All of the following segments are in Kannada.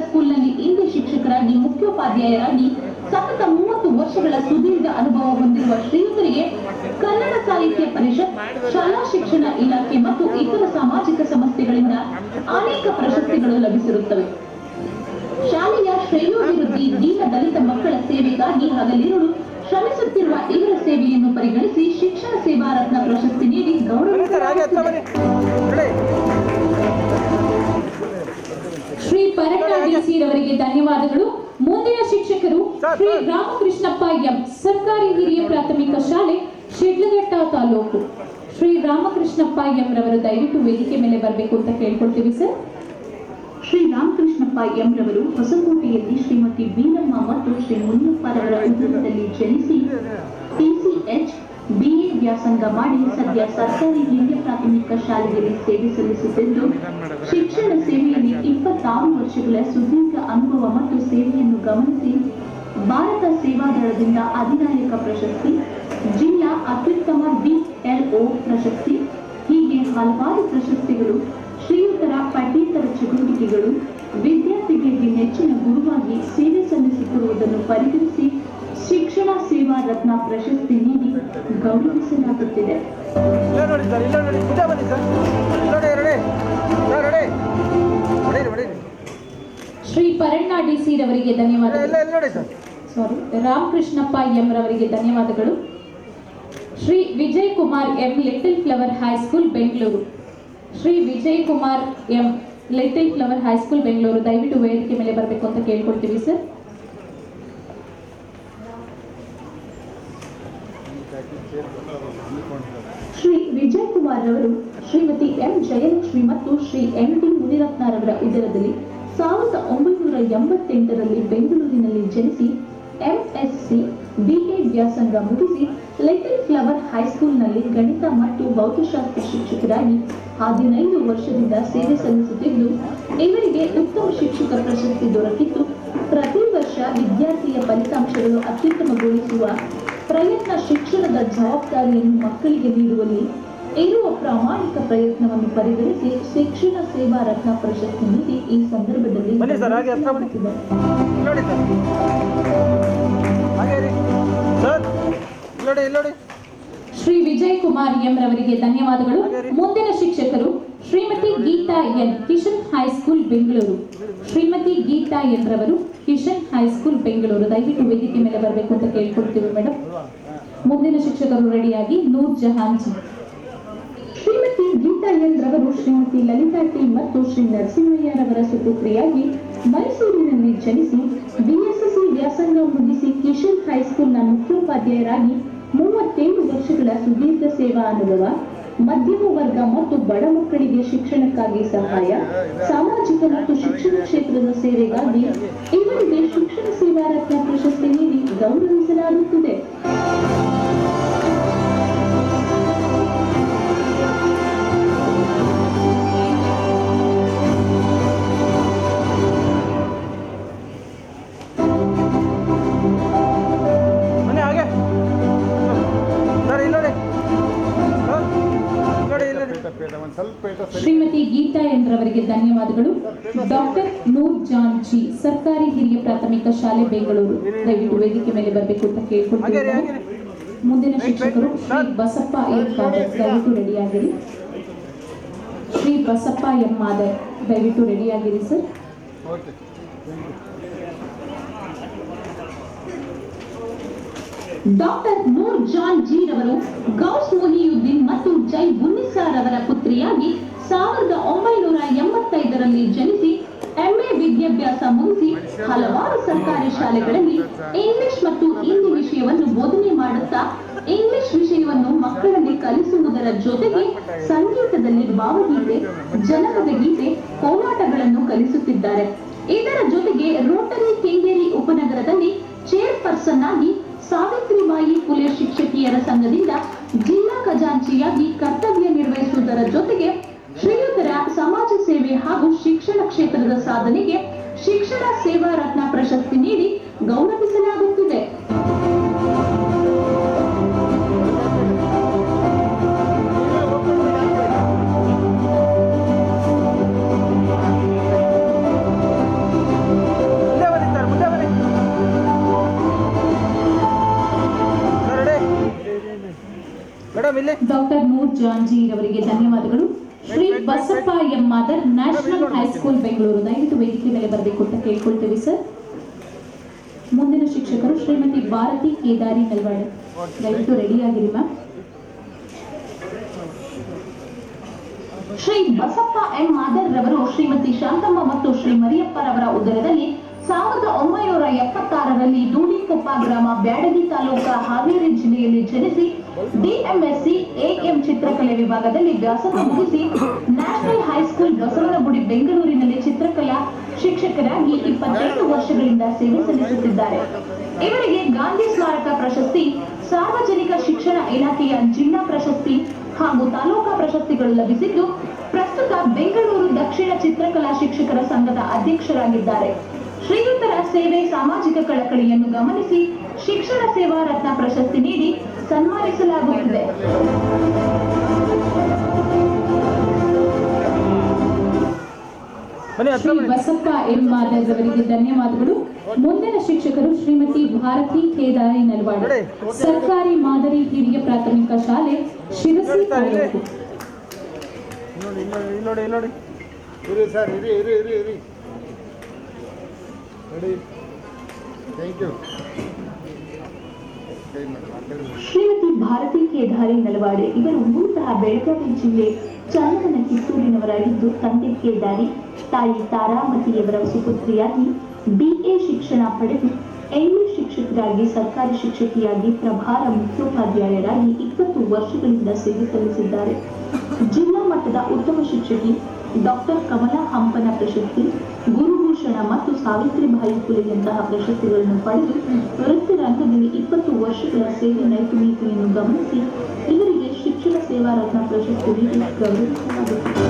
ಸ್ಕೂಲ್ನಲ್ಲಿ ಹಿಂದಿ ಶಿಕ್ಷಕರಾಗಿ ಮುಖ್ಯೋಪಾಧ್ಯಾಯರಾಗಿ ಸತತ ಮೂವತ್ತು ವರ್ಷಗಳ ಸುದೀರ್ಘ ಅನುಭವ ಹೊಂದಿರುವ ಶ್ರೀಯುತರಿಗೆ ಕನ್ನಡ ಸಾಹಿತ್ಯ ಪರಿಷತ್ ಶಾಲಾ ಶಿಕ್ಷಣ ಇಲಾಖೆ ಮತ್ತು ಇತರ ಸಾಮಾಜಿಕ ಸಂಸ್ಥೆಗಳಿಂದ ಅನೇಕ ಪ್ರಶಸ್ತಿಗಳು ಲಭಿಸಿರುತ್ತವೆ. ಶಾಲೆಯ ಶ್ರೇಯೋಭಿವೃದ್ಧಿ ದೀನ ದಲಿತ ಮಕ್ಕಳ ಸೇವೆಗಾಗಿ ಹಗಲಿರುಳು ಶ್ರಮಿಸುತ್ತಿರುವ ಇವರ ಸೇವೆಯನ್ನು ಪರಿಗಣಿಸಿ ಶಿಕ್ಷಣ ಸೇವಾ ರತ್ನ ಪ್ರಶಸ್ತಿ ನೀಡಿ ಗೌರವಿಸಲಾಗುತ್ತದೆ ರವರಿಗೆ ಧನ್ಯವಾದಗಳು. ಮುಂದಿನ ಶಿಕ್ಷಕರು ಶ್ರೀ ರಾಮಕೃಷ್ಣಪ್ಪ ಎಂ. ಸರ್ಕಾರಿ ಹಿರಿಯ ಪ್ರಾಥಮಿಕ ಶಾಲೆ ಶಿಡ್ಲಘಟ್ಟ ತಾಲೂಕು. ಶ್ರೀ ರಾಮಕೃಷ್ಣಪ್ಪ ಎಂ ರವರು ದಯವಿಟ್ಟು ವೇದಿಕೆ ಮೇಲೆ ಬರಬೇಕು ಅಂತ ಕೇಳ್ಕೊಳ್ತೀವಿ ಸರ್. ಶ್ರೀ ರಾಮಕೃಷ್ಣಪ್ಪ ಎಂ ರವರು ಹೊಸಕೋಟೆಯಲ್ಲಿ ಶ್ರೀಮತಿ ಬೀರಮ್ಮ ಮತ್ತು ಶ್ರೀ ಮುನಿಯಪ್ಪರವರ ಉದ್ಯಮದಲ್ಲಿ ಜನಿಸಿ ಟಿಸಿಎಚ್ ಬಿಎ ವ್ಯಾಸಂಗ ಮಾಡಿ ಸದ್ಯ ಸರ್ಕಾರಿ ಹಿರಿಯ ಪ್ರಾಥಮಿಕ ಶಾಲೆಯಲ್ಲಿ ಸೇವೆ ಸಲ್ಲಿಸುತ್ತಿದ್ದು, ಶಿಕ್ಷಣ ಸೇವೆಯಲ್ಲಿ ಇಪ್ಪತ್ತಾರು ವರ್ಷಗಳ ಸುದೀರ್ಘ ಅನುಭವ ಮತ್ತು ಸೇವೆಯನ್ನು ಗಮನಿಸಿ, ಭಾರತ ಸೇವಾದಳದಿಂದ ಅಧಿನಾಯಕ ಪ್ರಶಸ್ತಿ, ಜಿಲ್ಲಾ ಅತ್ಯುತ್ತಮ ಬಿಎಲ್ಒ ಪ್ರಶಸ್ತಿ, ಹೀಗೆ ಹಲವಾರು ಪ್ರಶಸ್ತಿಗಳು, ಶ್ರೀಯುತರ ಪಠ್ಯೇತರ ಚಟುವಟಿಕೆಗಳು ವಿದ್ಯಾರ್ಥಿಗಳಿಗೆ ನೆಚ್ಚಿನ ಗುರುವಾಗಿ ಸೇವೆ ಸಲ್ಲಿಸುತ್ತಿರುವುದನ್ನು ಪರಿಗಣಿಸಿ ಶಿಕ್ಷಣ ಸೇವಾ ರತ್ನ ಪ್ರಶಸ್ತಿ ನೀಡಿ ಗೌರವಿಸಲಾಗುತ್ತಿದೆ. ಶ್ರೀ ಪರಣ್ಣ ಡಿಸಿ ರವರಿಗೆ ಧನ್ಯವಾದ. ಸರ್. ಸಾರಿ ರಾಮಕೃಷ್ಣಪ್ಪ ಎಂ ರವರಿಗೆ ಧನ್ಯವಾದಗಳು. Shri Vijay Kumar M little flower high school Bengaluru. Shri Vijay Kumar M little flower high school Bengaluru ದಯವಿಟ್ಟು ವೇದಿಕೆ ಮೇಲೆ ಬರಬೇಕು ಅಂತ ಕೇಳ್ಕೊಳ್ತೀವಿ ಸರ್ ಶ್ರೀ ವಿಜಯ್ ಕುಮಾರ್ ರವರು ಶ್ರೀಮತಿ ಎಂ ಜಯಲಕ್ಷ್ಮಿ ಮತ್ತು ಶ್ರೀ ಎಂ ಡಿ ಮುನಿರತ್ನರವರ ಉದರದಲ್ಲಿ ಸಾವಿರದ ಒಂಬೈನೂರ ಎಂಬತ್ತೆಂಟರಲ್ಲಿ ಬೆಂಗಳೂರಿನಲ್ಲಿ ಜನಿಸಿ ಎಂಎಸ್ಸಿ, ಬಿಎ ವ್ಯಾಸಂಗ ಮುಗಿಸಿ ಲಿಟಲ್ ಫ್ಲವರ್ ಹೈಸ್ಕೂಲ್ನಲ್ಲಿ ಗಣಿತ ಮತ್ತು ಭೌತಶಾಸ್ತ್ರ ಶಿಕ್ಷಕರಾಗಿ ಹದಿನೈದು ವರ್ಷದಿಂದ ಸೇವೆ ಸಲ್ಲಿಸುತ್ತಿದ್ದು, ಇವರಿಗೆ ಉತ್ತಮ ಶಿಕ್ಷಕ ಪ್ರಶಸ್ತಿ ದೊರಕಿದ್ದು, ಪ್ರತಿ ವರ್ಷ ವಿದ್ಯಾರ್ಥಿಯ ಫಲಿತಾಂಶಗಳು ಅತ್ಯುತ್ತಮಗೊಳಿಸುವ ಪ್ರಯತ್ನ ಶಿಕ್ಷಣದ ಜವಾಬ್ದಾರಿಯನ್ನು ಮಕ್ಕಳಿಗೆ ನೀಡುವಲ್ಲಿ ಇರುವ ಪ್ರಾಮಾಣಿಕ ಪ್ರಯತ್ನವನ್ನು ಪರಿಗಣಿಸಿ ಶಿಕ್ಷಣ ಸೇವಾ ರತ್ನ ಪ್ರಶಸ್ತಿ ನೀಡಿ ಈ ಸಂದರ್ಭದಲ್ಲಿ ಶ್ರೀ ವಿಜಯ್ ಕುಮಾರ್ ಎಂ ರವರಿಗೆ ಧನ್ಯವಾದಗಳು ಮುಂದಿನ ಶಿಕ್ಷಕರು Shrimati Geeta N. Kishan high school Bengaluru. Shrimati Geeta N ರವರು ಕಿಶನ್ ಹೈಸ್ಕೂಲ್ ಬೆಂಗಳೂರು. ದಯವಿಟ್ಟು ವೇದಿಕೆ ಮೇಲೆ ಬರಬೇಕು ಅಂತ ಕೇಳ್ಕೊಡ್ತೀವಿ ಮೇಡಮ್. ಮುಂದಿನ ಶಿಕ್ಷಕರು ರೆಡಿಯಾಗಿ ನೂರ್ ಜಹಾನ್ ಜಿ ಗೀತಾ ಎಲ್ ರವರು ಶ್ರೀಮತಿ ಲಲಿತಾ ಟಿ ಮತ್ತು ಶ್ರೀ ನರಸಿಂಹಯ್ಯರವರ ಸುಪುತ್ರಿಯಾಗಿ ಮೈಸೂರಿನಲ್ಲಿ ಜನಿಸಿ ಬಿಎಸ್ಎಸ್ಸಿ ವ್ಯಾಸಂಗ ಮುಗಿಸಿ ಕಿಶನ್ ಹೈಸ್ಕೂಲ್ನ ಮುಖ್ಯೋಪಾಧ್ಯಾಯರಾಗಿ ಮೂವತ್ತೇಳು ವರ್ಷಗಳ ಸುದೀರ್ಘ ಸೇವಾ ಅನುಭವ, ಮಧ್ಯಮ ವರ್ಗ ಮತ್ತು ಬಡ ಮಕ್ಕಳಿಗೆ ಶಿಕ್ಷಣಕ್ಕಾಗಿ ಸಹಾಯ, ಸಾಮಾಜಿಕ ಮತ್ತು ಶಿಕ್ಷಣ ಕ್ಷೇತ್ರದ ಸೇವೆಗಾಗಿ ಇವರಿಗೆ ಶಿಕ್ಷಣ ಸೇವಾ ರತ್ನ ಪ್ರಶಸ್ತಿ ನೀಡಿ ಗೌರವಿಸಲಾಗುತ್ತಿದೆ. ಶ್ರೀಮತಿ ಗೀತಾ ಎಂದ್ರವರಿಗೆ ಧನ್ಯವಾದಗಳು. ಡಾಕ್ಟರ್ ನೂರ್ ಜಾನ್ ಜಿ ಸರ್ಕಾರಿ ಹಿರಿಯ ಪ್ರಾಥಮಿಕ ಶಾಲೆ ಬೆಂಗಳೂರು. ದಯವಿಟ್ಟು ವೇದಿಕೆ ಮೇಲೆ ಬರಬೇಕು ಅಂತ ಹಾಗೆ ರೀ ಹಾಗೆ. ಕೇಳ್ಕೊಳ್ತೀವಿ ರೀ ಮುಂದಿನ ಶಿಕ್ಷಕರು ಶ್ರೀ ಬಸಪ್ಪ ಎಂ ದಯವಿಟ್ಟು ರೆಡಿಯಾಗಿರಿ. ಶ್ರೀ ಬಸಪ್ಪ ಎಂ ಮಾದರ್ ದಯವಿಟ್ಟು ರೆಡಿಯಾಗಿರಿ sir. Doctor Noor Jan G ರವರು ಗೌಸ್ ಮೊಹಿಯುದ್ದೀನ್ ಮತ್ತು ಜೈ ಬುನ್ನಿಸಾರ್ ಅವರ ಪುತ್ರಿಯಾಗಿ ಸಾವಿರದ ಒಂಬೈನೂರ ಎಂಬತ್ತೈದರಲ್ಲಿ ಜನಿಸಿ ಎಂಎ ವಿದ್ಯಾಭ್ಯಾಸ ಮುಗಿಸಿ ಹಲವಾರು ಸರ್ಕಾರಿ ಶಾಲೆಗಳಲ್ಲಿ ಇಂಗ್ಲಿಷ್ ಮತ್ತು ಹಿಂದಿ ವಿಷಯವನ್ನು ಬೋಧನೆ ಮಾಡುತ್ತಾ ಇಂಗ್ಲಿಷ್ ವಿಷಯವನ್ನು ಮಕ್ಕಳಲ್ಲಿ ಕಲಿಸುವುದರ ಜೊತೆಗೆ ಸಂಗೀತದಲ್ಲಿ ಭಾವಗೀತೆ, ಜನಪದ ಗೀತೆ, ಕೋಲಾಟಗಳನ್ನು ಕಲಿಸುತ್ತಿದ್ದಾರೆ. ಇದರ ಜೊತೆಗೆ ರೋಟರಿ, ಕೆಂಗೇರಿ ಉಪನಗರದಲ್ಲಿ ಚೇರ್ಪರ್ಸನ್ ಆಗಿ ಸಾವಿತ್ರಿಬಾಯಿ ಫುಲೆ ಶಿಕ್ಷಕಿಯರ ಸಂಘದಿಂದ ಜಿಲ್ಲಾ ಖಜಾಂಚಿಯಾಗಿ ಕರ್ತವ್ಯ ನಿರ್ವಹಿಸುವುದರ ಜೊತೆಗೆ ಶ್ರೀಯುತರ ಸಮಾಜ ಸೇವೆ ಹಾಗೂ ಶಿಕ್ಷಣ ಕ್ಷೇತ್ರದ ಸಾಧನೆಗೆ ಶಿಕ್ಷಣ ಸೇವಾ ರತ್ನ ಪ್ರಶಸ್ತಿ ನೀಡಿ ಗೌರವಿಸಲಾಗುತ್ತಿದೆ. ಡಾಕ್ಟರ್ ನೂರ್ ಜಾನ್ಜಿ ಅವರಿಗೆ ಧನ್ಯವಾದಗಳು. Shri Basappa M Madar national high school Bengaluru. ದಯವಿಟ್ಟು ವೇದಿಕೆ ಮೇಲೆ ಬರಬೇಕು ಅಂತ ಕೇಳ್ಕೊಳ್ತೀವಿ ಸರ್ ಮುಂದಿನ ಶಿಕ್ಷಕರು ಶ್ರೀಮತಿ ಭಾರತಿ ಕೇದಾರಿ ನಲ್ವಾಡೆ ದಯವಿಟ್ಟು ರೆಡಿ ಆಗಿರಿ ಮ್ಯಾಮ್ ಶ್ರೀ ಬಸಪ್ಪ ಎಂ ಮಾದರ್ ರವರು ಶ್ರೀಮತಿ ಶಾಂತಮ್ಮ ಮತ್ತು ಶ್ರೀ ಮರಿಯಪ್ಪರವರ ಉದರದಲ್ಲಿ ಸಾವಿರದ ಒಂಬೈನೂರ ಎಪ್ಪತ್ತಾರರಲ್ಲಿ ದೂಡಿಕೊಪ್ಪ ಗ್ರಾಮ ಬ್ಯಾಡಗಿ ತಾಲೂಕ ಹಾವೇರಿ ಜಿಲ್ಲೆಯಲ್ಲಿ ಜನಿಸಿ ಡಿಎಂಎಸ್ಸಿ ಎಎಂ ಚಿತ್ರಕಲೆ ವಿಭಾಗದಲ್ಲಿ ವ್ಯಾಸಂಗ ಮುಗಿಸಿ ನ್ಯಾಷನಲ್ ಹೈಸ್ಕೂಲ್ ಬಸವನಗುಡಿ ಬೆಂಗಳೂರಿನಲ್ಲಿ ಚಿತ್ರಕಲಾ ಶಿಕ್ಷಕರಾಗಿ ಇಪ್ಪತ್ತೆಂಟು ವರ್ಷಗಳಿಂದ ಸೇವೆ ಸಲ್ಲಿಸುತ್ತಿದ್ದಾರೆ. ಇವರಿಗೆ ಗಾಂಧಿ ಸ್ಮಾರಕ ಪ್ರಶಸ್ತಿ, ಸಾರ್ವಜನಿಕ ಶಿಕ್ಷಣ ಇಲಾಖೆಯ ಜಿಲ್ಲಾ ಪ್ರಶಸ್ತಿ ಹಾಗೂ ತಾಲೂಕಾ ಪ್ರಶಸ್ತಿಗಳು ಲಭಿಸಿದ್ದು, ಪ್ರಸ್ತುತ ಬೆಂಗಳೂರು ದಕ್ಷಿಣ ಚಿತ್ರಕಲಾ ಶಿಕ್ಷಕರ ಸಂಘದ ಅಧ್ಯಕ್ಷರಾಗಿದ್ದಾರೆ. ಶ್ರೀಯುತರ ಸೇವೆ ಸಾಮಾಜಿಕ ಕಳಕಳಿಯನ್ನು ಗಮನಿಸಿ ಶಿಕ್ಷಣ ಸೇವಾ ರತ್ನ ಪ್ರಶಸ್ತಿ ನೀಡಿ ಸನ್ಮಾನಿಸಲಾಗುತ್ತಿದೆ. ಶ್ರೀ ಬಸಪ್ಪ ಎಂ ಮಾದಾಜ್ ಅವರಿಗೆ ಧನ್ಯವಾದಗಳು. ಮುಂದಿನ ಶಿಕ್ಷಕರು ಶ್ರೀಮತಿ ಭಾರತಿ ಕೇದಾರಿ ನಲ್ವಾಡ. ಸರ್ಕಾರಿ ಮಾದರಿ ಹಿರಿಯ ಪ್ರಾಥಮಿಕ ಶಾಲೆ ಶಿರಸಿ ನೋಡಿ ಶ್ರೀಮತಿ ಭಾರತಿ ಕೇದಾರಿ ನಲವಾಡೆ. ಇವರು ಮೂಲತಃ ಬೆಳಗಾವಿ ಜಿಲ್ಲೆ ಚಂದನ ಕಿತ್ತೂರಿನವರಾಗಿದ್ದು, ತಂದೆ ಕೇದಾರಿ, ತಾಯಿ ತಾರಾಮತಿಯವರ ಸುಪುತ್ರಿಯಾಗಿ ಬಿಎ ಶಿಕ್ಷಣ ಪಡೆದು ಇಂಗ್ಲಿಷ್ ಶಿಕ್ಷಕರಾಗಿ ಸರ್ಕಾರಿ ಶಿಕ್ಷಕಿಯಾಗಿ ಪ್ರಭಾರ ಮುಖ್ಯೋಪಾಧ್ಯಾಯರಾಗಿ ಇಪ್ಪತ್ತು ವರ್ಷಗಳಿಂದ ಸೇವೆ ಸಲ್ಲಿಸಿದ್ದಾರೆ. ಜಿಲ್ಲಾ ಮಟ್ಟದ ಉತ್ತಮ ಶಿಕ್ಷಕಿ ಡಾಕ್ಟರ್ ಕಮಲಾ ಹಂಪನ ಪ್ರಶಸ್ತಿ ಗುರುಭೂಷಣ ಮತ್ತು ಸಾವಿತ್ರಿಬಾಯಿ ಫುಲೆಯಂತಹ ಪ್ರಶಸ್ತಿಗಳನ್ನು ಪಡೆದು ವೃತ್ತಿ ರಂಗದಲ್ಲಿ ಇಪ್ಪತ್ತು ವರ್ಷಗಳ ಸೇವೆ ನೈಪುಣ್ಯತೆಯನ್ನು ಗಮನಿಸಿ, ಇವರಿಗೆ ಶಿಕ್ಷಣ ಸೇವಾ ರತ್ನ ಪ್ರಶಸ್ತಿ ನೀಡಿ ಗೌರವಿಸಲಾಗುತ್ತದೆ.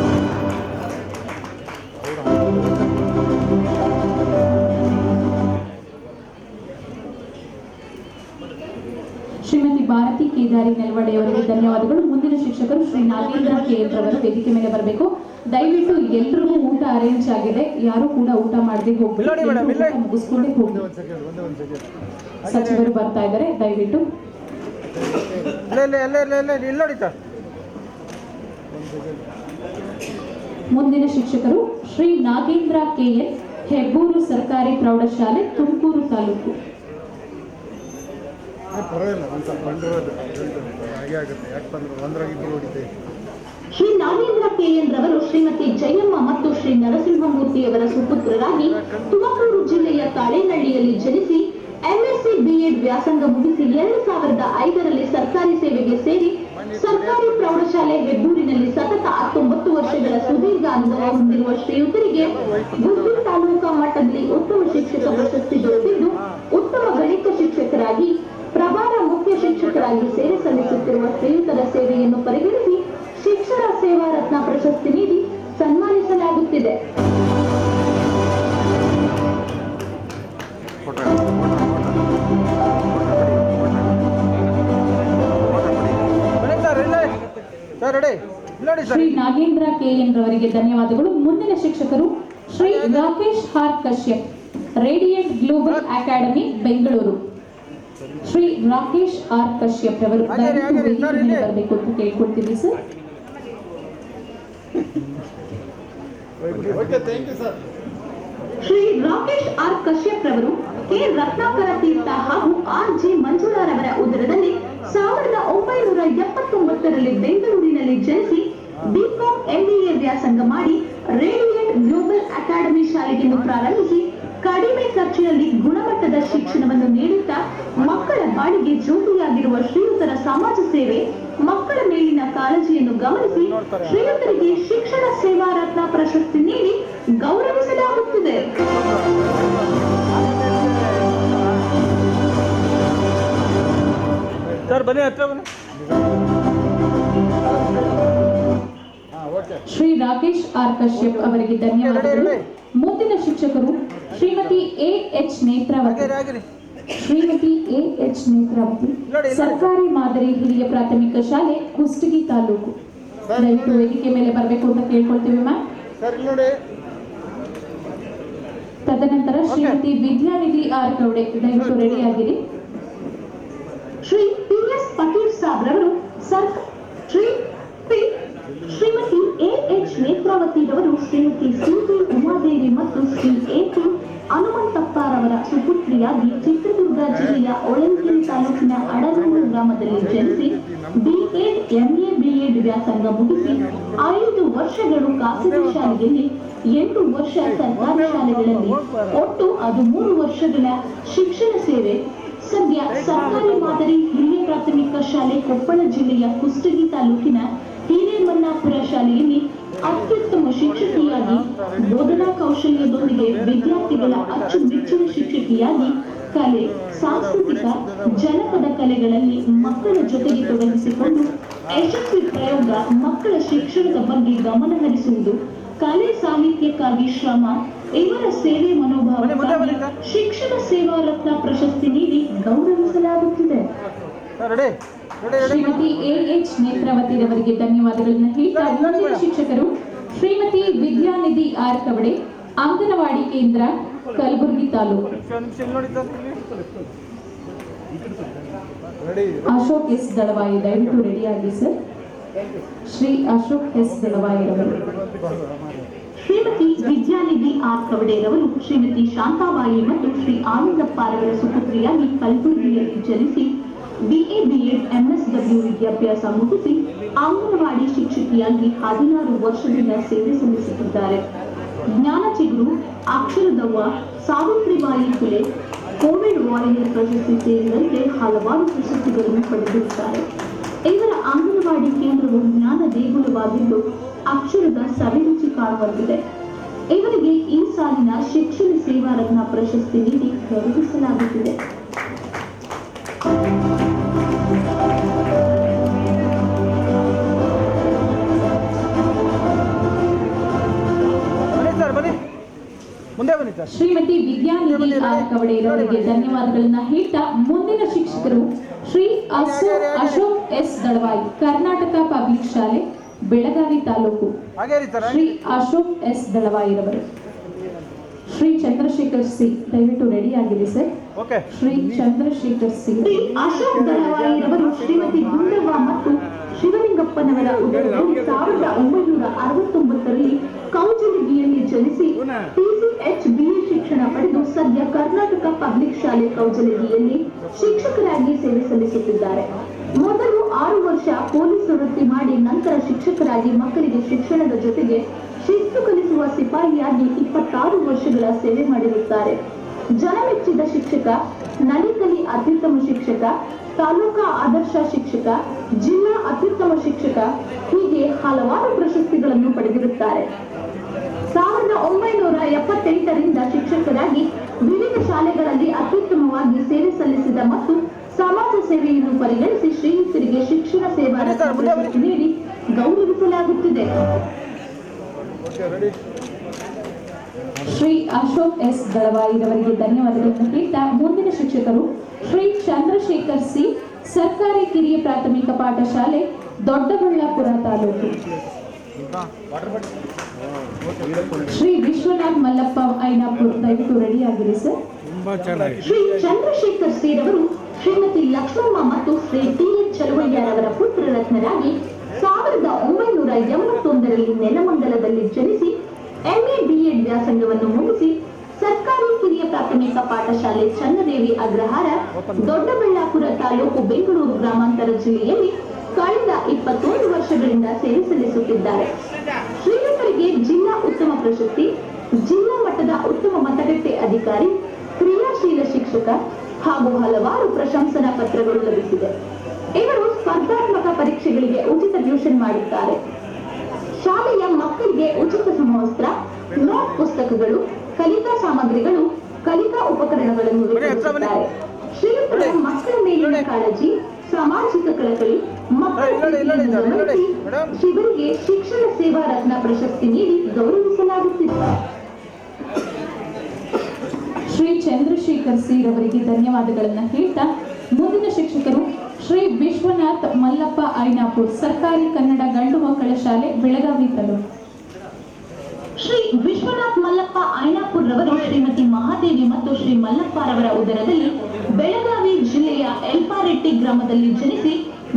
ಶ್ರೀಮತಿ ಭಾರತಿ ಕೇದಾರಿ ನೆಲವಡೆಯವರಿಗೆ ಧನ್ಯವಾದಗಳು. ಮುಂದಿನ ಶಿಕ್ಷಕರು ಶ್ರೀ ನಾಗೇಂದ್ರ ಕೇಂದ್ರ ಅವರು ವೇದಿಕೆ ಮೇಲೆ ಬರಬೇಕು. ದಯವಿಟ್ಟು ಎಲ್ರಿಗೂ ಊಟ ಅರೇಂಜ್ ಆಗಿದೆ. ಯಾರು ಕೂಡ ಊಟ ಮಾಡದೆ ಹೋಗ್ಬೇಕು. ಮುಗಿಸ್ಕೊಂಡೇ ಹೋಗಿ ಸಚಿವರು ಬರ್ತಾ ಇದ್ದಾರೆ. ದಯವಿಟ್ಟು. ಮುಂದಿನ ಶಿಕ್ಷಕರು ಶ್ರೀ ನಾಗೇಂದ್ರ ಕೆಎನ್ ಹೆಬ್ಬೂರು ಸರ್ಕಾರಿ ಪ್ರೌಢಶಾಲೆ ತುಮಕೂರು ತಾಲೂಕು. ಪರವಾಗಿಲ್ಲ ಒಂದು ಸ್ವಲ್ಪ ಬಂದಿರೋದು. ಹಾಗೆ ಆಗುತ್ತೆ. ಒಂದರಾಗ ಶ್ರೀ ನಾಗೇಂದ್ರ ಕೆಎನ್ ರವರು ಜಯಮ್ಮ ಶ್ರೀ ನರಸಿಂಹಮೂರ್ತಿಯವರ ಸುಪುತ್ರರಾಗಿ ತುಮಕೂರು ಜಿಲ್ಲೆಯ ತಾಳೇನಹಳ್ಳಿಯಲ್ಲಿ ಜನಿಸಿ ಎಂಎಸ್ಸಿ ಬಿಎಡ್ ವ್ಯಾಸಂಗ ಮುಗಿಸಿ ಎರಡು ಸಾವಿರದ ಐದರಲ್ಲಿ ಸರ್ಕಾರಿ ಸೇವೆಗೆ ಸೇರಿ ಸರ್ಕಾರಿ ಪ್ರೌಢಶಾಲೆ ಹೆಬ್ಬೂರಿನಲ್ಲಿ ಸತತ ಹತ್ತೊಂಬತ್ತು ವರ್ಷಗಳ ಸುದೀರ್ಘ ಅನುಭವ ಹೊಂದಿರುವ ಶ್ರೀಯುತರಿಗೆ ಗುಬ್ಬಿ ತಾಲೂಕಾ ಮಟ್ಟದಲ್ಲಿ ಉತ್ತಮ ಶಿಕ್ಷಕ ಪ್ರಶಸ್ತಿ ದೊರೆತಿದ್ದು ಉತ್ತಮ ಗಣಿತ ಶಿಕ್ಷಕರಾಗಿ, ಪ್ರಭಾರ ಮುಖ್ಯ ಶಿಕ್ಷಕರಾಗಿ ಸೇವೆ ಸಲ್ಲಿಸುತ್ತಿರುವ ಶ್ರೀಯುತರ ಸೇವೆಯನ್ನು ಪರಿಗಣಿಸಿ ಶಿಕ್ಷಣ ಸೇವಾ ರತ್ನ ಪ್ರಶಸ್ತಿ ನೀಡಿ ಸನ್ಮಾನಿಸಲಾಗುತ್ತಿದೆ. ಶ್ರೀ ನಾಗೇಂದ್ರ ಕೆ ಎನ್ ರವರಿಗೆ ಧನ್ಯವಾದಗಳು. ಮುಂದಿನ ಶಿಕ್ಷಕರು Shri Rakesh R Kashyap radiant global academy Bengaluru. Shri Rakesh R Kashyap ರವರು. ಬರಬೇಕು ಅಂತ ಯು ಸರ್. ಶ್ರೀ ರಾಕೇಶ್ ಆರ್ ಕಶ್ಯಪ್ ರವರು, ಕೆ ರತ್ನಾಕರ ತೀರ್ಥ ಹಾಗೂ ಆರ್ ಜಿ ಮಂಜುಳಾರವರ ಉದರದಲ್ಲಿ ಸಾವಿರದ ಒಂಬೈನೂರ ಎಪ್ಪತ್ತೊಂಬತ್ತರಲ್ಲಿ ಬೆಂಗಳೂರಿನಲ್ಲಿ ಜನಿಸಿ ಬಿಕಾಂ ಎಂಬಿಎ ವ್ಯಾಸಂಗ ಮಾಡಿ ರೇಡಿಯಂಟ್ ಗ್ಲೋಬಲ್ ಅಕಾಡೆಮಿ ಶಾಲೆಯನ್ನು ಪ್ರಾರಂಭಿಸಿ ಕಡಿಮೆ ಖರ್ಚಿನಲ್ಲಿ ಗುಣಮಟ್ಟದ ಶಿಕ್ಷಣವನ್ನು ನೀಡುತ್ತಾ ಮಕ್ಕಳ ಬಾಳಿಗೆ ಜ್ಯೋತಿಯಾಗಿರುವ ಶ್ರೀಯುತರ ಸಮಾಜ ಸೇವೆ ಮಕ್ಕಳ ಕಾಳಜಿಯನ್ನು ಗಮನಿಸಿ ಶ್ರೀಮಂತರಿಗೆ ಶಿಕ್ಷಣ ಸೇವಾ ರತ್ನ ಪ್ರಶಸ್ತಿ ನೀಡಿ ಗೌರವಿಸಲಾಗುತ್ತಿದೆ. ಶ್ರೀ ರಾಕೇಶ್ ಆರ್ ಕಶ್ಯಪ್ ಅವರಿಗೆ ಧನ್ಯವಾದಗಳು. ಮುಂದಿನ ಶಿಕ್ಷಕರು Shrimati A H Netravati. Shrimati A H Netravati. ಸರ್ಕಾರಿ ಮಾದರಿ ಹಿರಿಯ ಪ್ರಾಥಮಿಕ ಶಾಲೆ ಕುಷ್ಟಗಿ ತಾಲೂಕು. ದಯವಿಟ್ಟು ವೇದಿಕೆ ಮೇಲೆ ಬರಬೇಕು ಅಂತ ಕೇಳ್ಕೊಳ್ತೀವಿ ಮ್ಯಾಮ್. ತದನಂತರ ಶ್ರೀಮತಿ ವಿದ್ಯಾನಿಧಿ ಆರ್ ಗೌಡೆ ದಯವಿಟ್ಟು ರೆಡಿ ಆಗಿರಿ. ಶ್ರೀ ಪಿ ಎಸ್ ಪಟೇಲ್ ಸಾಬ್ ರವರು ಪಿ ಶ್ರೀಮತಿ ಎ ಎಚ್ ನೇತ್ರಾವತಿರವರು ಶ್ರೀಮತಿ ಸಿಪಿ ಉಮಾದೇವಿ ಮತ್ತು ಶ್ರೀ ಎ ಪಿ ಹನುಮಂತಪ್ಪರವರ ಸುಪುತ್ರಿಯಾಗಿ ಜಿಲ್ಲೆಯ ಒಳಲ್ಕೆರೆ ತಾಲೂಕಿನ ಅಡನೂರು ಗ್ರಾಮದಲ್ಲಿ ಜನಿಸಿ ಬಿಎಡ್ ಎಂಎ ಬಿಎಡ್ ವ್ಯಾಸಂಗ ಮುಗಿಸಿ ಐದು ವರ್ಷಗಳು ಖಾಸಗಿ ಶಾಲೆಯಲ್ಲಿ, ಎಂಟು ವರ್ಷ ಸರ್ಕಾರಿ ಶಾಲೆಗಳಲ್ಲಿ, ಒಟ್ಟು ಅದು ಮೂರು ವರ್ಷಗಳ ಶಿಕ್ಷಣ ಸೇವೆ. ಸದ್ಯ ಸರ್ಕಾರಿ ಮಾದರಿ ಹಿರಿಯ ಪ್ರಾಥಮಿಕ ಶಾಲೆ ಕೊಪ್ಪಳ ಜಿಲ್ಲೆಯ ಕುಷ್ಟಗಿ ತಾಲೂಕಿನ ಹಿರೇಮನ್ನಾಪುರ ಶಾಲೆಯಲ್ಲಿ ಅತ್ಯುತ್ತಮ ಶಿಕ್ಷಕಿಯಾಗಿ ಬೋಧನಾ ಕೌಶಲ್ಯದೊಂದಿಗೆ ವಿದ್ಯಾರ್ಥಿಗಳ ಅಚ್ಚುಮೆಚ್ಚಿನ ಶಿಕ್ಷಕಿಯಾಗಿ ಕಲೆ ಸಾಂಸ್ಕೃತಿಕ ಜನಪದ ಕಲೆಗಳಲ್ಲಿ ಮಕ್ಕಳ ಜೊತೆಗೆ ತೊಡಗಿಸಿಕೊಂಡು ಯಶಸ್ವಿ ಪ್ರಯೋಗ ಮಕ್ಕಳ ಶಿಕ್ಷಣದ ಬಗ್ಗೆ ಗಮನ ಹರಿಸುವುದು ಕಲೆ ಸಾಹಿತ್ಯಕ್ಕಾಗಿ ಶ್ರಮ ಇವರ ಸೇವೆ ಮನೋಭಾವ ಶಿಕ್ಷಣ ಸೇವಾ ರತ್ನ ಪ್ರಶಸ್ತಿ ನೀಡಿ ಗೌರವಿಸಲಾಗುತ್ತಿದೆ. ಶ್ರೀಮತಿ ಎ ಎಚ್ ನೇತ್ರಾವತಿರವರಿಗೆ ಧನ್ಯವಾದಗಳನ್ನು ಹೇಳ್ತಾ ಮುಂದಿನ ಶಿಕ್ಷಕರು. ಶ್ರೀಮತಿ ವಿದ್ಯಾನಿಧಿ ಆರ್ ಕವಡೆ ಅಂಗನವಾಡಿ ಕೇಂದ್ರ ಕಲಬುರಗಿ ತಾಲೂಕು ನಿಮಿಷ ಇಲ್ಲಿ ನೋಡಿ sir ready Ashok S Dalavayi ದಯವಿಟ್ಟು ರೆಡಿಯಾಗಿ ಸರ್ ಶ್ರೀ ಅಶೋಕ್ ಎಸ್ ದಳವಾಯಿರವರು ಶ್ರೀಮತಿ ವಿದ್ಯಾನಿಧಿ ಆರ್ ಕವಡೆರವರು ಶ್ರೀಮತಿ ಶಾಂತಾಬಾಯಿ ಮತ್ತು ಶ್ರೀ ಆನಂದಪ್ಪರವರ ಸುಪುತ್ರಿಯಾಗಿ ಕಲಬುರಗಿಯಲ್ಲಿ ಜನಿಸಿ ಬಿಎ ಬಿಎಡ್ ಎಂಎಸ್ಡಬ್ಲ್ಯೂ ವಿದ್ಯಾಭ್ಯಾಸ ಮುಗಿಸಿ ಅಂಗನವಾಡಿ ಶಿಕ್ಷಕಿಯಾಗಿ ಹದಿನಾರು ವರ್ಷದಿಂದ ಸೇವೆ ಸಲ್ಲಿಸುತ್ತಿದ್ದಾರೆ ಜ್ಞಾನ ಚಿಗುರು ಅಕ್ಷರದವ್ವ ಸಾವಿತ್ರಿಬಾಯಿ ಫುಲೆ ಕೋವಿಡ್ ವಾರಿಯರ್ ಪ್ರಶಸ್ತಿ ಸೇರಿದಂತೆ ಹಲವಾರು ಪ್ರಶಸ್ತಿಗಳನ್ನು ಪಡೆದಿರುತ್ತಾರೆ ಇವರ ಅಂಗನವಾಡಿ ಕೇಂದ್ರವು ಜ್ಞಾನ ದೇಗುಲವಾಗಿದ್ದು, ಅಕ್ಷರದ ಸವಿರುಚಿ ಕಾಣುವಂತಿದೆ. ಇವರಿಗೆ ಈ ಸಾಲಿನ ಶಿಕ್ಷಣ ಸೇವಾ ರತ್ನ ಪ್ರಶಸ್ತಿ ನೀಡಿ ಗೌರವಿಸಲಾಗುತ್ತಿದೆ. ಮುಂದೆ ಬನ್ನಿ ಶ್ರೀಮತಿ ವಿದ್ಯಾನಿಧಿ ಆರ್ ಧನ್ಯವಾದಗಳನ್ನ ಹೇಳ್ತಾ ಮುಂದಿನ ಶಿಕ್ಷಕರು ಶ್ರೀ ಅಶೋಕ್ ಅಶೋಕ್ ಎಸ್ ದಳವಾಯಿ ಕರ್ನಾಟಕ ಪಬ್ಲಿಕ್ ಶಾಲೆ ಬೆಳಗಾವಿ ತಾಲೂಕು. ಶ್ರೀ ಅಶೋಕ್ ಎಸ್ ದಳವಾಯಿರವರು. ಶ್ರೀ ಚಂದ್ರಶೇಖರ್ ಸಿ ದಯವಿಟ್ಟು ರೆಡಿ ಆಗಿದೆ ಸರ್. ಶ್ರೀ ಚಂದ್ರಶೇಖರ್ ಸಿ ಅಶೋಕ್ ದಳವಾಯಿರವರು ಶ್ರೀಮತಿ ಗುಂಡವ್ವ ಮತ್ತು ಶಿವಲಿಂಗಪ್ಪನವರ ಉದರದಲ್ಲಿ ಸಾವಿರದ ಒಂಬೈನೂರ ಅರವತ್ತೊಂಬತ್ತರಲ್ಲಿ ಕೌಜಲಗಿಯಲ್ಲಿ ಜನಿಸಿ ಟಿಸಿಎಚ್ ಬಿಎ ಶಿಕ್ಷಣ ಪಡೆದು ಸದ್ಯ ಕರ್ನಾಟಕ ಪಬ್ಲಿಕ್ ಶಾಲೆ ಕೌಜಲಗಿಯಲ್ಲಿ ಶಿಕ್ಷಕರಾಗಿ ಸೇವೆ ಸಲ್ಲಿಸುತ್ತಿದ್ದಾರೆ. ಮೊದಲು ಆರು ವರ್ಷ ಪೊಲೀಸ್ ವೃತ್ತಿ ಮಾಡಿ ನಂತರ ಶಿಕ್ಷಕರಾಗಿ ಮಕ್ಕಳಿಗೆ ಶಿಕ್ಷಣದ ಜೊತೆಗೆ ಶಿಸ್ತು ಕಲಿಸುವ ಸಿಪಾಯಿಯಾಗಿ ಇಪ್ಪತ್ತಾರು ವರ್ಷಗಳ ಸೇವೆ ಮಾಡಿರುತ್ತಾರೆ. ಜನಮೆಚ್ಚಿದ ಶಿಕ್ಷಕ ನಲಿಕಲಿ ಅತ್ಯುತ್ತಮ ಶಿಕ್ಷಕ ತಾಲೂಕಾ ಆದರ್ಶ ಶಿಕ್ಷಕ ಜಿಲ್ಲಾ ಅತ್ಯುತ್ತಮ ಶಿಕ್ಷಕ ಹೀಗೆ ಹಲವಾರು ಪ್ರಶಸ್ತಿಗಳನ್ನು ಪಡೆದಿರುತ್ತಾರೆ. ಸಾವಿರದ ಒಂಬೈನೂರ ಎಪ್ಪತ್ತೆಂಟರಿಂದ ಶಿಕ್ಷಕರಾಗಿ ವಿವಿಧ ಶಾಲೆಗಳಲ್ಲಿ ಅತ್ಯುತ್ತಮವಾಗಿ ಸೇವೆ ಸಲ್ಲಿಸಿದ ಮತ್ತು ಸಮಾಜ ಸೇವೆಯನ್ನು ಪರಿಗಣಿಸಿ ಶ್ರೀಯುತರಿಗೆ ಶಿಕ್ಷಣ ಸೇವಾ ನೀಡಿ ಗೌರವಿಸಲಾಗುತ್ತಿದೆ. ಶ್ರೀ ಅಶೋಕ್ ಎಸ್ ದಳವಾಯಿರವರಿಗೆ ಧನ್ಯವಾದಗಳನ್ನು ಕೇಳಿದ ಮುಂದಿನ ಶಿಕ್ಷಕರು ಶ್ರೀ ಚಂದ್ರಶೇಖರ್ ಸಿ ಸರ್ಕಾರಿ ಕಿರಿಯ ಪ್ರಾಥಮಿಕ ಪಾಠಶಾಲೆ ದೊಡ್ಡಬಳ್ಳಾಪುರ ತಾಲೂಕು. ಶ್ರೀ ವಿಶ್ವನಾಥ್ ಮಲ್ಲಪ್ಪ ಐನಾಪುರ್ ದಯವಿಟ್ಟು ರೆಡಿ ಆಗಿರಿ ಸರ್ ಶ್ರೀ ಚಂದ್ರಶೇಖರ್ ಸಿ ಸೇರವರು ಶ್ರೀಮತಿ ಲಕ್ಷ್ಮಮ್ಮ ಮತ್ತು ಶ್ರೀ ಟಿ ಎಚ್ ಚಲುವಯ್ಯರವರ ಪುತ್ರ ರತ್ನರಾಗಿ ಸಾವಿರದ ಒಂಬೈನೂರ ಎಂಬತ್ತೊಂದರಲ್ಲಿ ನೆಲಮಂಗಲದಲ್ಲಿ ಜನಿಸಿ ಎಂಎ ಬಿಎಡ್ ವ್ಯಾಸಂಗವನ್ನು ಮುಗಿಸಿ ಸರ್ಕಾರಿ ಕಿರಿಯ ಪ್ರಾಥಮಿಕ ಪಾಠಶಾಲೆ ಚನ್ನದೇವಿ ಅಗ್ರಹಾರ ದೊಡ್ಡಬಳ್ಳಾಪುರ ತಾಲೂಕು ಬೆಂಗಳೂರು ಗ್ರಾಮಾಂತರ ಜಿಲ್ಲೆಯಲ್ಲಿ ಕಳೆದ ಇಪ್ಪತ್ತೊಂದು ವರ್ಷಗಳಿಂದ ಸೇವೆ ಸಲ್ಲಿಸುತ್ತಿದ್ದಾರೆ. ಶ್ರೀಯುತರಿಗೆ ಜಿಲ್ಲಾ ಉತ್ತಮ ಪ್ರಶಸ್ತಿ, ಜಿಲ್ಲಾ ಮಟ್ಟದ ಉತ್ತಮ ಮತಗಟ್ಟೆ ಅಧಿಕಾರಿ, ಕ್ರಿಯಾಶೀಲ ಶಿಕ್ಷಕ ಹಾಗೂ ಹಲವಾರು ಪ್ರಶಂಸನಾ ಪತ್ರಗಳು ಲಭಿಸಿದೆ. ಇವರು ಸ್ಪರ್ಧಾತ್ಮಕ ಪರೀಕ್ಷೆಗಳಿಗೆ ಉಚಿತ ಟ್ಯೂಷನ್ ಮಾಡುತ್ತಾರೆ ಶಾಲೆಯ ಮಕ್ಕಳಿಗೆ ಉಚಿತ ಸಮವಸ್ತ್ರ ನೋಟ್ ಪುಸ್ತಕಗಳು ಕಲಿಕಾ ಸಾಮಗ್ರಿಗಳು ಕಲಿಕಾ ಉಪಕರಣಗಳನ್ನು ವಿತರಿಸುತ್ತಾರೆ. ಶ್ರೀಯುತರ ಮಕ್ಕಳ ಮೇಲಿನ ಕಾಳಜಿ ಸಾಮಾಜಿಕ ಕಳಕಳಿ ಮಕ್ಕಳ ಶಿಬಿರಿಗೆ ಶಿವರಿಗೆ ಶಿಕ್ಷಣ ಸೇವಾ ರತ್ನ ಪ್ರಶಸ್ತಿ ನೀಡಿ ಗೌರವಿಸಲಾಗುತ್ತಿದೆ. ಶ್ರೀ ಚಂದ್ರಶೇಖರ್ ಸಿ ರವರಿಗೆ ಧನ್ಯವಾದಗಳನ್ನು ಹೇಳ್ತಾ ಮುಂದಿನ ಶಿಕ್ಷಕರು ಶ್ರೀ ವಿಶ್ವನಾಥ್ ಮಲ್ಲಪ್ಪ ಐನಾಪುರ್ ಸರ್ಕಾರಿ ಕನ್ನಡ ಗಂಡು ಮಕ್ಕಳ ಶಾಲೆ, ಬೆಳಗಾವಿ ತಾಲೂಕು. ಶ್ರೀ ವಿಶ್ವನಾಥ್ ಮಲ್ಲಪ್ಪ ಐನಾಪುರ್ ರವರು ಶ್ರೀಮತಿ ಮಹಾದೇವಿ ಮತ್ತು ಶ್ರೀ ಮಲ್ಲಪ್ಪರವರ ಉದರದಲ್ಲಿ ಬೆಳಗಾವಿ ಜಿಲ್ಲೆಯ ಎಲ್ಪಾರೆಟ್ಟಿ ಗ್ರಾಮದಲ್ಲಿ ಜನಿಸಿ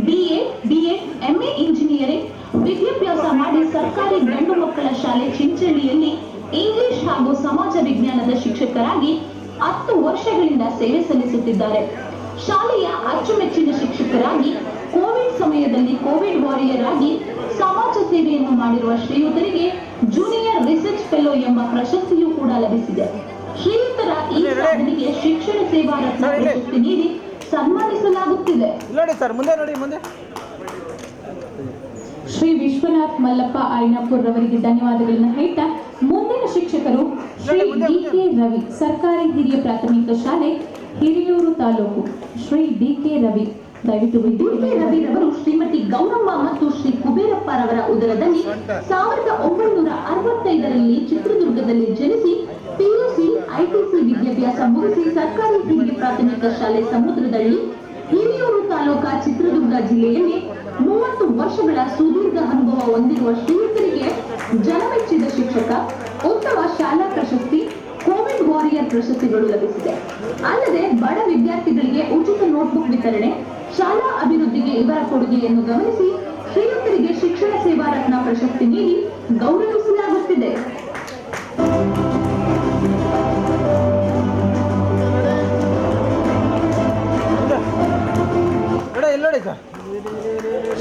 ಬಿಎ ಬಿಎಡ್ ಎಂಎ ಇಂಜಿನಿಯರಿಂಗ್, ವಿದ್ಯಾಭ್ಯಾಸ ಮಾಡಿ ಸರ್ಕಾರಿ ಗಂಡು ಮಕ್ಕಳ ಶಾಲೆ ಚಿಂಚಳ್ಳಿಯಲ್ಲಿ ಇಂಗ್ಲಿಷ್ ಹಾಗೂ ಸಮಾಜ ವಿಜ್ಞಾನದ ಶಿಕ್ಷಕರಾಗಿ ಹತ್ತು ವರ್ಷಗಳಿಂದ ಸೇವೆ ಸಲ್ಲಿಸುತ್ತಿದ್ದಾರೆ. ಶಾಲೆಯ ಅಚ್ಚುಮೆಚ್ಚಿನ ಶಿಕ್ಷಕರಾಗಿ ಕೋವಿಡ್ ಸಮಯದಲ್ಲಿ ಕೋವಿಡ್ ವಾರಿಯರ್ ಆಗಿ ಸಮಾಜ ಸೇವೆಯನ್ನು ಮಾಡಿರುವ ಶ್ರೀಯುತರಿಗೆ ಜೂನಿಯರ್ ರಿಸರ್ಚ್ ಫೆಲೋ ಎಂಬ ಪ್ರಶಸ್ತಿಯೂ ಕೂಡ ಲಭಿಸಿದೆ. ಶ್ರೀಯುತರ ಈ ಸಾಧನೆಗೆ ಶಿಕ್ಷಣ ಸೇವಾ ರತ್ನ ಪ್ರಶಸ್ತಿ ನೀಡಿ ಸನ್ಮಾನಿಸಲಾಗುತ್ತಿದೆ. ಇಲ್ಲಿ ನೋಡಿ ಸರ್ ಮುಂದೆ ನೋಡಿ ಮುಂದೆ. ಶ್ರೀ ವಿಶ್ವನಾಥ್ ಮಲ್ಲಪ್ಪ ಐನಾಪುರ್ ರವರಿಗೆ ಧನ್ಯವಾದಗಳನ್ನು ಹೇಳ್ತಾ ಮುಂದಿನ ಶಿಕ್ಷಕರು ಶ್ರೀ ಡಿ ಕೆ ರವಿ ಸರ್ಕಾರಿ ಹಿರಿಯ ಪ್ರಾಥಮಿಕ ಶಾಲೆ ಹಿರಿಯೂರು ತಾಲೂಕು ಶ್ರೀ ಡಿ ಕೆ ರವಿ. ದಯವಿಟ್ಟು ಡಿ ರವಿ ರವಿರವರು ಶ್ರೀಮತಿ ಗೌರಮ್ಮ ಮತ್ತು ಶ್ರೀ ಕುಬೇರಪ್ಪ ರವರ ಉದರದಲ್ಲಿ ಸಾವಿರದ ಒಂಬೈನೂರ ಅರವತ್ತೈದರಲ್ಲಿ ಚಿತ್ರದುರ್ಗದಲ್ಲಿ ಜನಿಸಿ ಪಿಯುಸಿ ಐಟಿಸಿ ವಿದ್ಯಾಭ್ಯಾಸ ಮುಗಿಸಿ ಸರ್ಕಾರಿ ಹಿರಿಯ ಪ್ರಾಥಮಿಕ ಶಾಲೆ ಸಮುದ್ರದಲ್ಲಿ ಹಿರಿಯೂರು ತಾಲೂಕಾ ಚಿತ್ರದುರ್ಗ ಜಿಲ್ಲೆಯಲ್ಲಿ ಮೂವತ್ತು ವರ್ಷಗಳ ಸುದೀರ್ಘ ಅನುಭವ ಹೊಂದಿರುವ ಶ್ರೀಮಂತರಿಗೆ ಜನಮೆಚ್ಚಿದ ಶಿಕ್ಷಕ, ಉತ್ತಮ ಶಾಲಾ ಪ್ರಶಸ್ತಿ ವಾರಿಯರ್ ಪ್ರಶಸ್ತಿಗಳು ಲಭಿಸಿದೆ. ಅಲ್ಲದೆ ಬಡ ವಿದ್ಯಾರ್ಥಿಗಳಿಗೆ ಉಚಿತ ನೋಟ್ಬುಕ್ ವಿತರಣೆ ಶಾಲಾ ಅಭಿವೃದ್ಧಿಗೆ ಇವರ ಕೊಡುಗೆಯನ್ನು ಗಮನಿಸಿ ಶ್ರೀಯುತರಿಗೆ ಶಿಕ್ಷಣ ಸೇವಾ ರತ್ನ ಪ್ರಶಸ್ತಿ ನೀಡಿ ಗೌರವಿಸಲಾಗುತ್ತಿದೆ.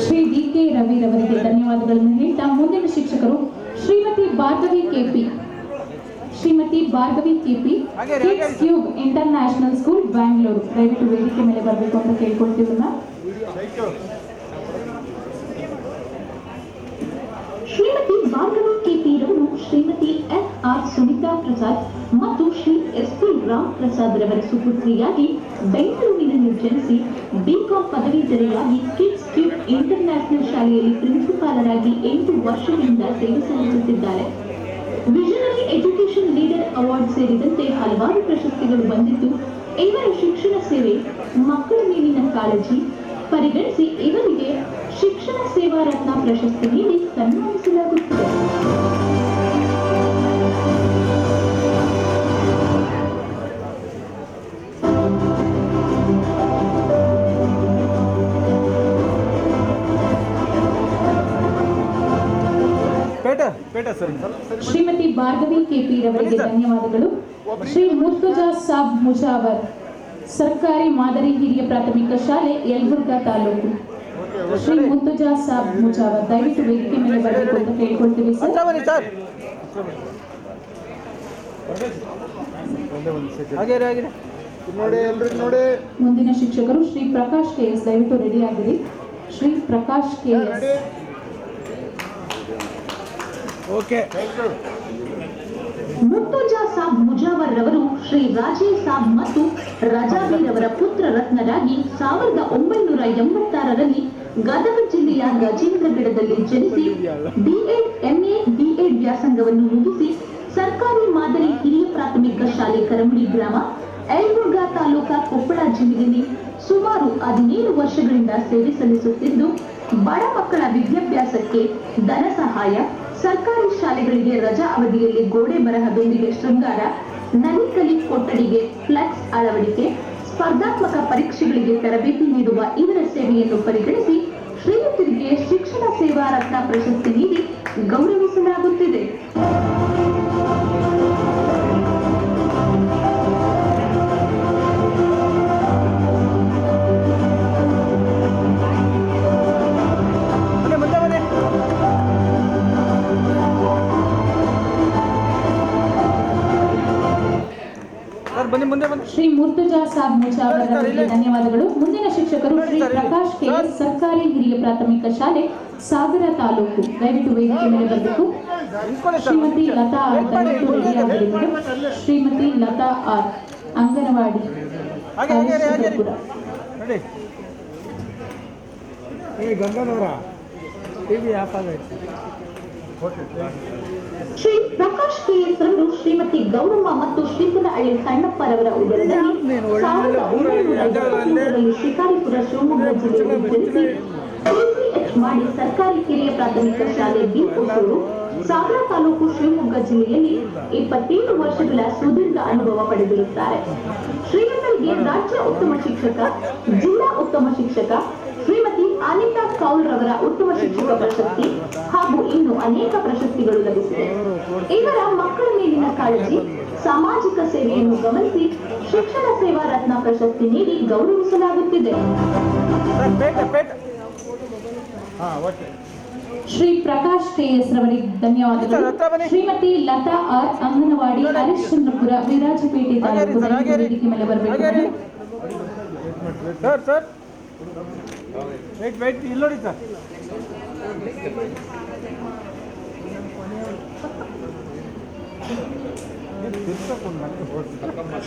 ಶ್ರೀ ಡಿ ಕೆ ರವಿರವರಿಗೆ ಧನ್ಯವಾದಗಳನ್ನು ಹೇಳ್ತಾ ಮುಂದಿನ ಶಿಕ್ಷಕರು Shrimati Bhargavi KP Shrimati Bhargavi KP kids. Cube international school Bangalore ದಯವಿಟ್ಟು ವೇದಿಕೆ ಮೇಲೆ ಬರಬೇಕು ಅಂತ ಕೇಳ್ಕೊಳ್ತೀವಿ ಮ್ಯಾಮ್ ಶ್ರೀಮತಿ ಭಾರ್ಗವಿ ಕೆಪಿ ರವರು ಶ್ರೀಮತಿ ಎಸ್ ಆರ್ ಸುನಿತಾ ಪ್ರಸಾದ್ ಮತ್ತು ಶ್ರೀ ಎಸ್ ಪಿ ರಾಮ್ ಪ್ರಸಾದ್ ರವರ ಸುಪುತ್ರಿಯಾಗಿ ಬೆಂಗಳೂರಿನಲ್ಲಿ ಜನಿಸಿ ಬಿಕಾಂ ಪದವೀಧರೆಯಾಗಿ ಕಿಡ್ಸ್ ಕ್ಯೂಬ್ ಇಂಟರ್ನ್ಯಾಷನಲ್ ಶಾಲೆಯಲ್ಲಿ ಪ್ರಿನ್ಸಿಪಾಲರಾಗಿ ಎಂಟು ವರ್ಷಗಳಿಂದ ಸೇವೆ ಸಲ್ಲಿಸುತ್ತಿದ್ದಾರೆ. ವಿಷನರಿ ಎಜುಕೇಶನ್ ಲೀಡರ್ ಅವಾರ್ಡ್ ಸೇರಿದಂತೆ ಹಲವಾರು ಪ್ರಶಸ್ತಿಗಳು ಬಂದಿದ್ದು, ಇವರ ಶಿಕ್ಷಣ ಸೇವೆ ಮಕ್ಕಳ ಮೇಲಿನ ಕಾಳಜಿ ಪರಿಗಣಿಸಿ ಇವರಿಗೆ ಶಿಕ್ಷಣ ಸೇವಾ ರತ್ನ ಪ್ರಶಸ್ತಿ ನೀಡಿ ಸನ್ಮಾನಿಸಲಾಗುತ್ತದೆ. ಶ್ರೀಮತಿ ಭಾರ್ಗವಿ ಕೆಪಿ ರವರಿಗೆ ಧನ್ಯವಾದಗಳು. ಶ್ರೀ ಮುರ್ತುಜಾ ಸಾಬ್ ಮುಜಾವರ್ ಸರ್ಕಾರಿ ಮಾದರಿ ಹಿರಿಯ ಪ್ರಾಥಮಿಕ ಶಾಲೆ ಯಲಬುರ್ಗಾ ತಾಲೂಕು. ಶ್ರೀ ಮುರ್ತುಜಾ ಸಾಬ್ ಮುಜಾವರ್ ದಯವಿಟ್ಟು ವೇದಿಕೆ ಮೇಲೆ ಬರಬೇಕು ಅಂತ ಕೇಳ್ಕೊಳ್ತೀವಿ ಸರ್. ಮುಂದಿನ ಶಿಕ್ಷಕರು ಶ್ರೀ ಪ್ರಕಾಶ್ ಕೆ ಎಸ್ ದಯವಿಟ್ಟು ರೆಡಿ ಆಗಿರಿ. Shri Prakash K S. Okay. Murtuza Sab Mujawar ರವರು ಶ್ರೀ ರಾಜೇ ಸಾಬ್ ಮತ್ತು ರಜಾಬೀರ್ ಅವರ ಪುತ್ರ ರತ್ನರಾಗಿ ಸಾವಿರದ ಒಂಬೈನೂರ ಎಂಬತ್ತಾರರಲ್ಲಿ ಗದಗ ಜಿಲ್ಲೆಯ ಗಜೇಂದ್ರಗಡದಲ್ಲಿ ಜನಿಸಿ ಬಿಎಡ್ ಎಂಎ ಬಿಎಡ್ ವ್ಯಾಸಂಗವನ್ನು ಮುಗಿಸಿ ಸರ್ಕಾರಿ ಮಾದರಿ ಹಿರಿಯ ಪ್ರಾಥಮಿಕ ಶಾಲೆ ಕರಮುಡಿ ಗ್ರಾಮ ಯಲಬುರ್ಗಾ ತಾಲೂಕಾ ಕೊಪ್ಪಳ ಜಿಲ್ಲೆಯಲ್ಲಿ ಸುಮಾರು ಹದಿನೇಳು ವರ್ಷಗಳಿಂದ ಸೇವೆ ಸಲ್ಲಿಸುತ್ತಿದ್ದು ಬಡ ಮಕ್ಕಳ ವಿದ್ಯಾಭ್ಯಾಸಕ್ಕೆ ಧನ ಸಹಾಯ ಸರ್ಕಾರಿ ಶಾಲೆಗಳಿಗೆ ರಜಾ ಅವಧಿಯಲ್ಲಿ ಗೋಡೆ ಬರಹದೊಂದಿಗೆ ಶೃಂಗಾರ ನಲಿಕಲಿ ಕೊಠಡಿಗೆ ಫ್ಲೆಕ್ಸ್ ಅಳವಡಿಕೆ, ಸ್ಪರ್ಧಾತ್ಮಕ ಪರೀಕ್ಷೆಗಳಿಗೆ ತರಬೇತಿ ನೀಡುವ ಇವರ ಸೇವೆಯನ್ನು ಪರಿಗಣಿಸಿ ಶ್ರೀಯುತರಿಗೆ ಶಿಕ್ಷಣ ಸೇವಾ ರತ್ನ ಪ್ರಶಸ್ತಿ ನೀಡಿ ಗೌರವಿಸಲಾಗುತ್ತಿದೆ. ಬನ್ನಿ ಮುಂದೆ ಬನ್ನಿ. ಶ್ರೀ ಮುರ್ತುಜಾ ಸಾಬ್ ಮುಜಾವರ್ ಅವರಿಗೆ ಧನ್ಯವಾದಗಳು. ಮುಂದಿನ ಶಿಕ್ಷಕರು ಶ್ರೀ ಪ್ರಕಾಶ್ ಕೆ ಸರ್ಕಾರಿ ಹಿರಿಯ ಪ್ರಾಥಮಿಕ ಶಾಲೆ ಸಾಗರ ತಾಲೂಕು. ದಯವಿಟ್ಟು ವೇದಿಕೆ ಮೇಲೆ ಬರಬೇಕು. ಶ್ರೀಮತಿ ಲತಾ ಆರ್ ದಯವಿಟ್ಟು ರೆಡಿಯಾಗಲಿ ಮೇಡಮ್ ಶ್ರೀಮತಿ ಲತಾ ಆರ್ ಅಂಗನವಾಡಿ ಹಾಗೆ ಹಾಗೆ ರೀ, ಹಾಗೆ ನೋಡಿ ಈ ಗಂಗನವರ ಟಿ ವಿ ಆಫ್ ಆಗೈತೆ. ಶ್ರೀ ಪ್ರಕಾಶ್ ಕೆ ಎಸ್ ರವರು ಶ್ರೀಮತಿ ಗೌರಮ್ಮ ಮತ್ತು ಶ್ರೀಕಲ ಅಳಿ ಸಣ್ಣಪ್ಪರವರ ಉದರದಲ್ಲಿ ಶಿಕಾರಿಪುರ ಶಿವಮೊಗ್ಗ ಜಿಲ್ಲೆಯಲ್ಲಿ ಮಾಡಿ ಸರ್ಕಾರಿ ಕಿರಿಯ ಪ್ರಾಥಮಿಕ ಶಾಲೆ ಬಿ ಹೊಸೂರು ಸಾಗರ ತಾಲೂಕು ಶಿವಮೊಗ್ಗ ಜಿಲ್ಲೆಯಲ್ಲಿ ಇಪ್ಪತ್ತೇಳು ವರ್ಷಗಳ ಸುದೀರ್ಘ ಅನುಭವ ಪಡೆದಿರುತ್ತಾರೆ. ಶ್ರೀಮಂತರಿಗೆ ರಾಜ್ಯ ಉತ್ತಮ ಶಿಕ್ಷಕ ಜಿಲ್ಲಾ ಉತ್ತಮ ಶಿಕ್ಷಕ ಶ್ರೀಮತಿ ಅನಿತಾ ಕೌಲ್ ರವರ ಉತ್ತಮ ಶಿಕ್ಷಕ ಪ್ರಶಸ್ತಿ ಹಾಗೂ ಇನ್ನು ಅನೇಕ ಪ್ರಶಸ್ತಿಗಳು ಲಭಿಸಿದೆ. ಇವರ ಮಕ್ಕಳ ಮೇಲಿನ ಕಾಳಜಿ ಸಾಮಾಜಿಕ ಸೇವೆಯನ್ನು ಗಮನಿಸಿ ಶಿಕ್ಷಣ ಸೇವಾ ರತ್ನ ಪ್ರಶಸ್ತಿ ನೀಡಿ ಗೌರವಿಸಲಾಗುತ್ತಿದೆ. ಶ್ರೀ ಪ್ರಕಾಶ್ ಕೆಎಸ್ ರವರಿಗೆ ಧನ್ಯವಾದಗಳು. ಶ್ರೀಮತಿ ಲತಾ ಆರ್ ಅಂಗನವಾಡಿ ಹರಿಶ್ಚಂದ್ರಪುರ ವಿರಾಜಪೇಟೆ ತಾಲೂಕು. ವೇದಿಕೆ ಮೇಲೆ ಬರಬೇಕು. ವೆಯ್ಟ್ ವೆಯ್ಟ್ ಇಲ್ಲಿ ನೋಡಿ ಸರ್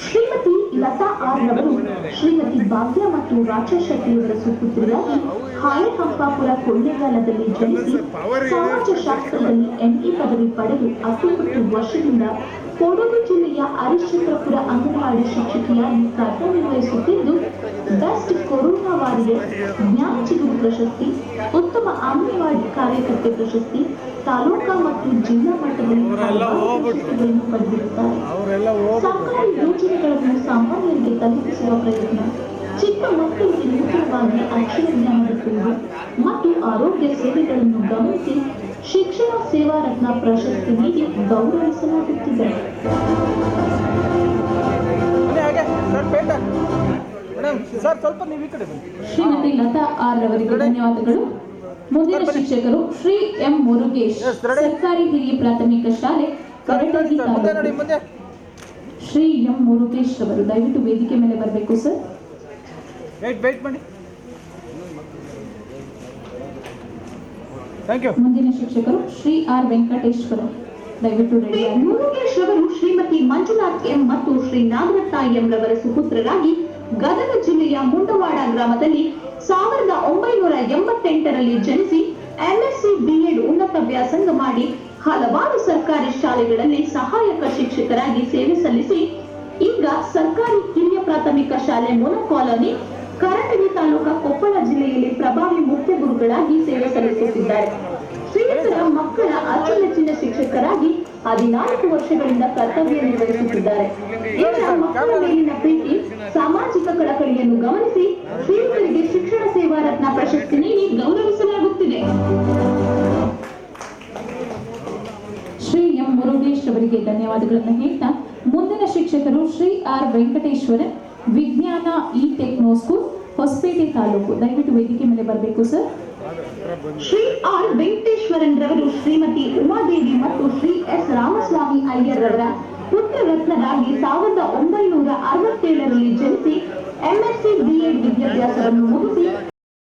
ಶ್ರೀಮತಿ ಲತಾ ಆರ್ ರವರು ಶ್ರೀಮತಿ ಭಾಗ್ಯ ಮತ್ತು ರಾಜ ಶೆಟ್ಟಿಯವರ ಸುಪುತ್ರಿಯಾಗಿ ಹಾಳೆ ಹಂಪಾಪುರ ಕೊಳ್ಳೇಗಾಲದಲ್ಲಿ ಜನಿಸಿ ಸಮಾಜಶಾಸ್ತ್ರದಲ್ಲಿ ಎಂಇ ಪದವಿ ಪಡೆದು ಹತ್ತೊಂಬತ್ತು ವರ್ಷದಿಂದ ಕೊಡಗು ಜಿಲ್ಲೆಯ ಹರಿಶ್ಚಂದ್ರಪುರ ಅಂಗನವಾಡಿ ಶಿಕ್ಷಕಿಯಾಗಿ ಕಾರ್ಯನಿರ್ವಹಿಸುತ್ತಿದ್ದು ಬೆಸ್ಟ್ ಕೊರೋನಾ ವಾರಿಯರ್ ಜ್ಞಾನ ಚಿಗುರು ಪ್ರಶಸ್ತಿ ಉತ್ತಮ ಅಂಗನವಾಡಿ ಕಾರ್ಯಕರ್ತೆ ಪ್ರಶಸ್ತಿ ತಾಲೂಕಾ ಮತ್ತು ಜಿಲ್ಲಾ ಮಟ್ಟದಲ್ಲಿ ಪ್ರಶಸ್ತಿಗಳನ್ನು ಪಡೆದಿರುತ್ತಾರೆ. ಸರ್ಕಾರಿ ಯೋಜನೆಗಳನ್ನು ಸಾಮಾನ್ಯರಿಗೆ ತಲುಪಿಸುವ ಪ್ರಯತ್ನ ಚಿಕ್ಕ ಮಕ್ಕಳಿಗೆ ನೂತನವಾಗಿ ಅಕ್ಷರ ಜ್ಞಾನದ ಕುರಿತು ಮತ್ತು ಆರೋಗ್ಯ ಸೇವೆಗಳನ್ನು ಗಮನಿಸಿ ಶಿಕ್ಷಣ ಸೇವಾ ರತ್ನ ಪ್ರಶಸ್ತಿ ನೀಡಿ ಗೌರವಿಸಲಾಗುತ್ತಿದೆ. ಸರ್ ಮೇಡಮ್ ಸರ್ ಸ್ವಲ್ಪ ನೀವು ಈ ಕಡೆ ಬನ್ನಿ. ಶ್ರೀಮತಿ ಲತಾ ಆರ್ ರವರಿಗೆ ಧನ್ಯವಾದಗಳು. ಮುಂದಿನ ಶಿಕ್ಷಕರು ಶ್ರೀ ಎಂ ಮುರುಗೇಶ್ ಸರ್ಕಾರಿ ಹಿರಿಯ ಪ್ರಾಥಮಿಕ ಶಾಲೆ ಶ್ರೀ ಎಂ ಮುರುಗೇಶ್ ಅವರು ದಯವಿಟ್ಟು ವೇದಿಕೆ ಮೇಲೆ ಬರಬೇಕು ಸರ್ ವೆಯ್ಟ್ ವೆಯ್ಟ್ ಮಾಡಿ ಥ್ಯಾಂಕ್ ಯು ಮುಂದಿನ ಶಿಕ್ಷಕರು ಶ್ರೀ ಆರ್ ವೆಂಕಟೇಶ್ವರ. ದಯವಿಟ್ಟು ರೆಡಿ ಆಗಿ. ಮುರುಗೇಶ್ ಅವರು ಶ್ರೀಮತಿ ಮಂಜುನಾಥ್ ಎಂ ಮತ್ತು ಶ್ರೀ ನಾಗರತ್ನ ಎಂ ರವರ ಸುಪುತ್ರರಾಗಿ ಗದಗ ಜಿಲ್ಲೆಯ ಮುಂಡವಾಡ ಗ್ರಾಮದಲ್ಲಿ ಸಾವಿರದ ಒಂಬೈನೂರ ಎಂಬತ್ತೆಂಟರಲ್ಲಿ ಜನಿಸಿ ಎಂಎಸ್ಸಿ ಬಿಎಡ್ ಉನ್ನತ ವ್ಯಾಸಂಗ ಮಾಡಿ ಹಲವಾರು ಸರ್ಕಾರಿ ಶಾಲೆಗಳಲ್ಲಿ ಸಹಾಯಕ ಶಿಕ್ಷಕರಾಗಿ ಸೇವೆ ಸಲ್ಲಿಸಿ, ಈಗ ಸರ್ಕಾರಿ ಕಿರಿಯ ಪ್ರಾಥಮಿಕ ಶಾಲೆ ಮೊನ ಕಾಲೋನಿ ತಾಲೂಕಾ ಕೊಪ್ಪಳ ಜಿಲ್ಲೆಯಲ್ಲಿ ಪ್ರಭಾವಿ ಮುಖ್ಯ ಗುರುಗಳಾಗಿ ಸೇವೆ ಸಲ್ಲಿಸುತ್ತಿದ್ದಾರೆ. ಶ್ರೀಯುತರ ಮಕ್ಕಳ ಅಚ್ಚುಮೆಚ್ಚಿನ ಶಿಕ್ಷಕರಾಗಿ ಹದಿನಾಲ್ಕು ವರ್ಷಗಳಿಂದ ಕರ್ತವ್ಯ ನಿರ್ವಹಿಸುತ್ತಿದ್ದಾರೆ. ಇವರ ಮಕ್ಕಳ ಮೇಲಿನ ಪ್ರೀತಿ ಸಾಮಾಜಿಕ ಕಳಕಳಿಯನ್ನು ಗಮನಿಸಿ ಶ್ರೀಗಳಿಗೆ ಶಿಕ್ಷಣ ಸೇವಾ ರತ್ನ ಪ್ರಶಸ್ತಿ ನೀಡಿ ಗೌರವಿಸಲಾಗುತ್ತಿದೆ. ಶ್ರೀ ಎಂ ಮುರುಗೇಶ್ ಅವರಿಗೆ ಧನ್ಯವಾದಗಳನ್ನು ಹೇಳ್ತಾ, ಮುಂದಿನ ಶಿಕ್ಷಕರು Shri R Venkateshwara Vijnana E techno school Hosapete taluk. ದಯವಿಟ್ಟು ವೇದಿಕೆ ಮೇಲೆ ಬರಬೇಕು ಸರ್ ಶ್ರೀ ಆರ್ ವೆಂಕಟೇಶ್ವರನ್ ರವರು ಶ್ರೀಮತಿ ಉಮಾದೇವಿ ಮತ್ತು ಶ್ರೀ ಎಸ್ ರಾಮಸ್ವಾಮಿ ಅಯ್ಯರ್ ರವರ ಪುತ್ರ ರತ್ನರಾಗಿ ಸಾವಿರದ ಒಂಬೈನೂರ ಅರವತ್ತೇಳರಲ್ಲಿ ಜನಿಸಿ ಎಂಎಸ್ಸಿ ಬಿಎಡ್ ವಿದ್ಯಾಭ್ಯಾಸವನ್ನು ಮುಗಿಸಿ